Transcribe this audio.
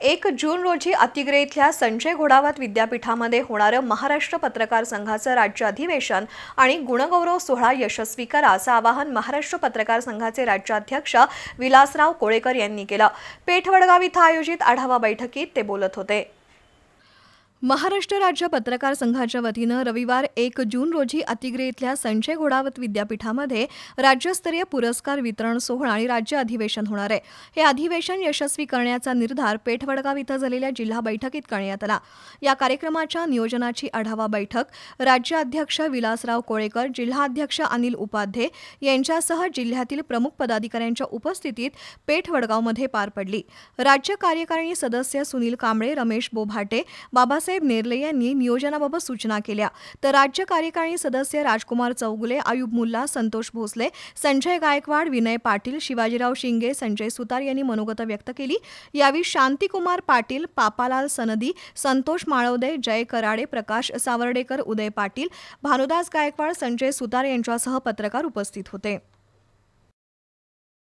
एक जून रोजी अतिग्रे इथल्या संजय घोडावत विद्यापीठामध्ये होणारं महाराष्ट्र पत्रकार संघाचं राज्य अधिवेशन आणि गुणगौरव सोहळा यशस्वी करा असं आवाहन महाराष्ट्र पत्रकार संघाचे राज्याध्यक्ष विलासराव कोळेकर यांनी केलं. पेठवडगाव इथं आयोजित आढावा बैठकीत ते बोलत होते. महाराष्ट्र राज्य पत्रकार संघाच्या वतीनं रविवार एक जून रोजी अतिग्रे इथल्या संजय घोडावत विद्यापीठामध्ये राज्यस्तरीय पुरस्कार वितरण सोहळा आणि राज्य अधिवेशन होणार आहे. हे अधिवेशन यशस्वी करण्याचा निर्धार पेठवडगाव इथं झालेल्या जिल्हा बैठकीत करण्यात आला. या कार्यक्रमाच्या नियोजनाची आढावा बैठक राज्य अध्यक्ष विलासराव कोळेकर जिल्हाध्यक्ष अनिल उपाध्ये यांच्यासह जिल्ह्यातील प्रमुख पदाधिकाऱ्यांच्या उपस्थितीत पेठवडगावमध्ये पार पडली. राज्य कार्यकारिणी सदस्य सुनील कांबळे रमेश बोभाटे बाबा बाळासाहेब नेर्ले यांनी नियोजनाबाबत सूचना केल्या. तर राज्य कार्यकारिणी सदस्य राजकुमार चौगुले आयुब मुल्ला संतोष भोसले संजय गायकवाड विनय पाटील शिवाजीराव शिंगे संजय सुतार यांनी मनोगत व्यक्त केली. यावेळी शांतिकुमार पाटील पापालाल सनदी संतोष माळवदे जय कराडे प्रकाश सावर्डेकर उदय पाटील भानुदास गायकवाड संजय सुतार यांच्यासह पत्रकार उपस्थित होते.